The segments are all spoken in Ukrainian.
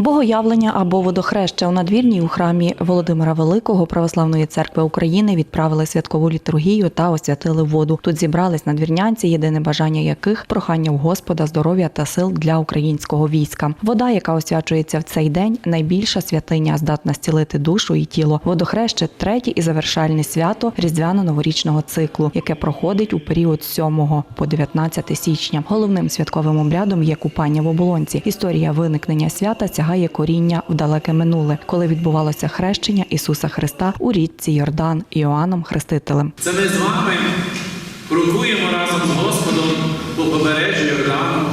Богоявлення або водохреща у надвірній у храмі Володимира Великого Православної церкви України відправили святкову літургію та освятили воду. Тут зібрались надвірнянці, єдине бажання яких прохання в Господа здоров'я та сил для українського війська. Вода, яка освячується в цей день, найбільша святиня, здатна зцілити душу і тіло. Водохреще третє і завершальне свято різдвяно-новорічного циклу, яке проходить у період з 7 по 19 січня. Головним святковим обрядом є купання в оболонці. Історія виникнення свята сягає коріння в далеке минуле, коли відбувалося хрещення Ісуса Христа у річці Йордан Іоанном Хрестителем. Це ми з вами крокуємо разом з Господом по побережжю Йордану.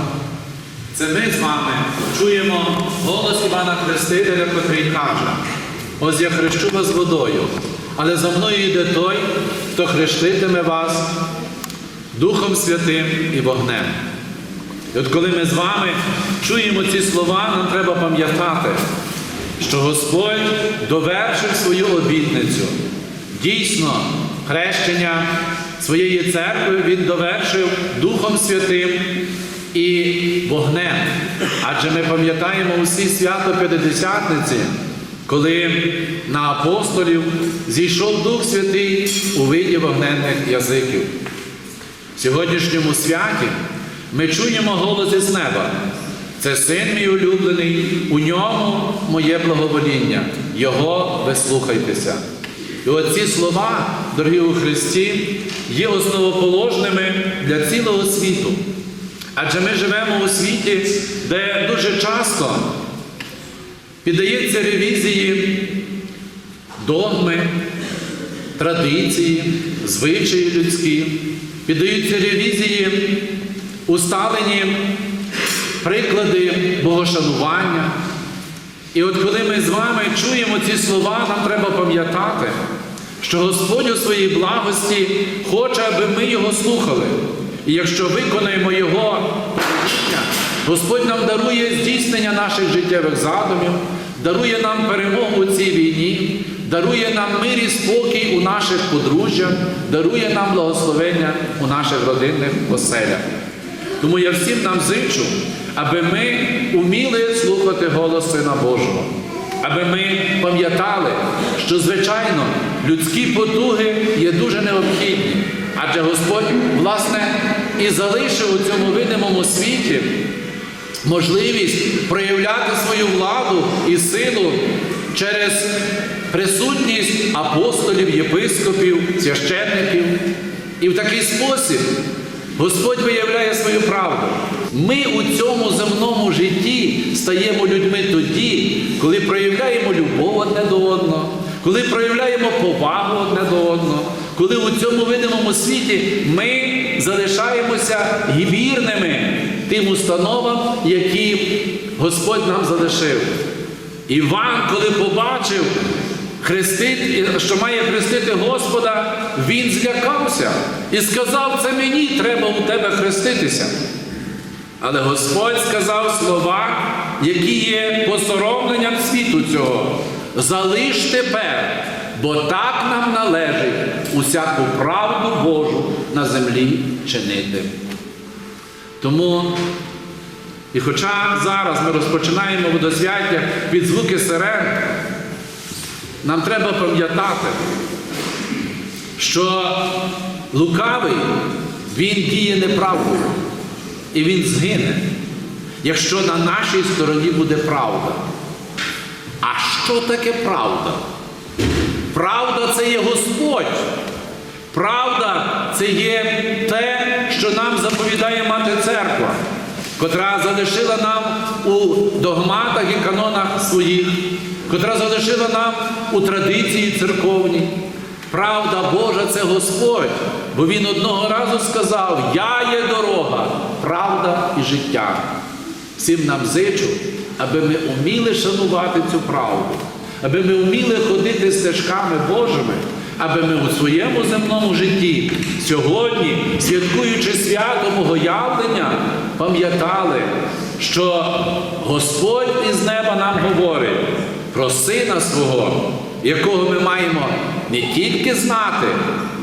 Це ми з вами чуємо голос Івана Хрестителя, котрий каже: ось я хрещу вас водою, але за мною йде той, хто хреститиме вас Духом Святим і вогнем. І от коли ми з вами чуємо ці слова, нам треба пам'ятати, що Господь довершив свою обітницю. Дійсно, хрещення своєї церкви Він довершив Духом Святим і вогнем. Адже ми пам'ятаємо усі свято П'ятидесятниці, коли на апостолів зійшов Дух Святий у виді вогненних язиків. В сьогоднішньому святі ми чуємо голос із неба. Це син мій улюблений, у ньому моє благовоління. Його вислухайтеся. І оці слова, дорогі у Христі, є основоположними для цілого світу. Адже ми живемо у світі, де дуже часто піддається ревізії догми, традиції, звичаї людські, піддаються ревізії усталені приклади богошанування. І от коли ми з вами чуємо ці слова, нам треба пам'ятати, що Господь у своїй благості хоче, аби ми його слухали. І якщо виконаємо Його повеління, Господь нам дарує здійснення наших життєвих задумів, дарує нам перемогу у цій війні, дарує нам мир і спокій у наших подружжях, дарує нам благословення у наших родинних оселях. Тому я всім нам зичу, аби ми уміли слухати голос Сина Божого, аби ми пам'ятали, що, звичайно, людські потуги є дуже необхідні, адже Господь, власне, і залишив у цьому видимому світі можливість проявляти свою владу і силу через присутність апостолів, єпископів, священників. І в такий спосіб Господь виявляє свою правду. Ми у цьому земному житті стаємо людьми тоді, коли проявляємо любов одне до одного, коли проявляємо повагу одне до одного, коли у цьому видимому світі ми залишаємося вірними тим установам, які Господь нам залишив. Іван, коли побачив, хрестить, що має хрестити Господа, він злякався і сказав, це мені треба у тебе хреститися. Але Господь сказав слова, які є посоромленням світу цього. Залиш тепер, бо так нам належить усяку правду Божу на землі чинити. Тому, і хоча зараз ми розпочинаємо водосвяття під звуки сирен, нам треба пам'ятати, що лукавий він діє неправдою і він згине, якщо на нашій стороні буде правда. А що таке правда? Правда це є Господь. Правда це є те, що нам заповідає мати церква, котра залишила нам у догматах і канонах своїх, котра залишила нам у традиції церковній. Правда Божа це Господь, бо Він одного разу сказав: Я є дорога, правда і життя. Всім нам зичу, аби ми вміли шанувати цю правду, аби ми вміли ходити стежками Божими, аби ми у своєму земному житті сьогодні, святкуючи свято Богоявлення, пам'ятали, що Господь із неба нам говорить про Сина свого, якого ми маємо не тільки знати,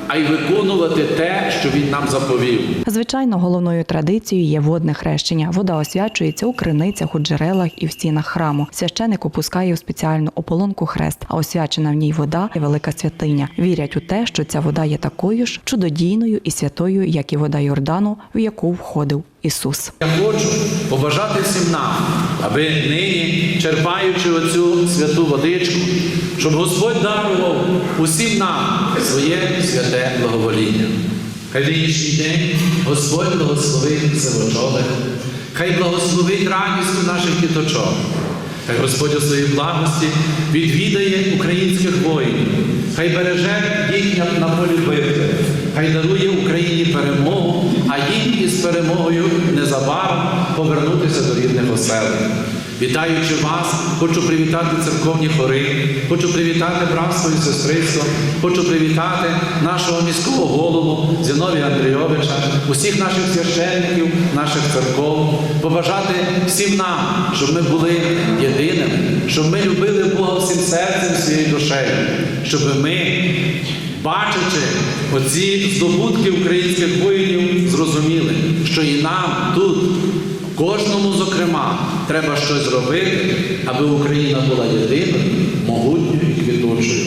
а й виконувати те, що він нам заповів. Звичайно, головною традицією є водне хрещення. Вода освячується у криницях, у джерелах і в стінах храму. Священик опускає у спеціальну ополонку хрест, а освячена в ній вода є велика святиня. Вірять у те, що ця вода є такою ж чудодійною і святою, як і вода Йордану, в яку входив Ісус. Я хочу побажати всім нам, аби нині, черпаючи оцю святу водичку, щоб Господь дарував усім нам своє святе благовоління. Хай нинішній день Господь благословить сивочолих, хай благословить радістю наших діточок. Хай Господь у своїй благості відвідає українських воїнів, хай береже їх на- полі битви, хай дарує Україні перемогу, а їм із перемогою незабаром повернутися до рідних оселень. Вітаючи вас, хочу привітати церковні хори, хочу привітати братство і сестринство, хочу привітати нашого міського голову Зіновія Андрійовича, усіх наших священників, наших церков, побажати всім нам, щоб ми були єдиними, щоб ми любили Бога всім серцем, всією душею, щоб ми, бачачи оці здобутки українських воїнів, зрозуміли, що і нам тут. Кожному, зокрема, треба щось робити, аби Україна була єдиною, могутньою і квітучою.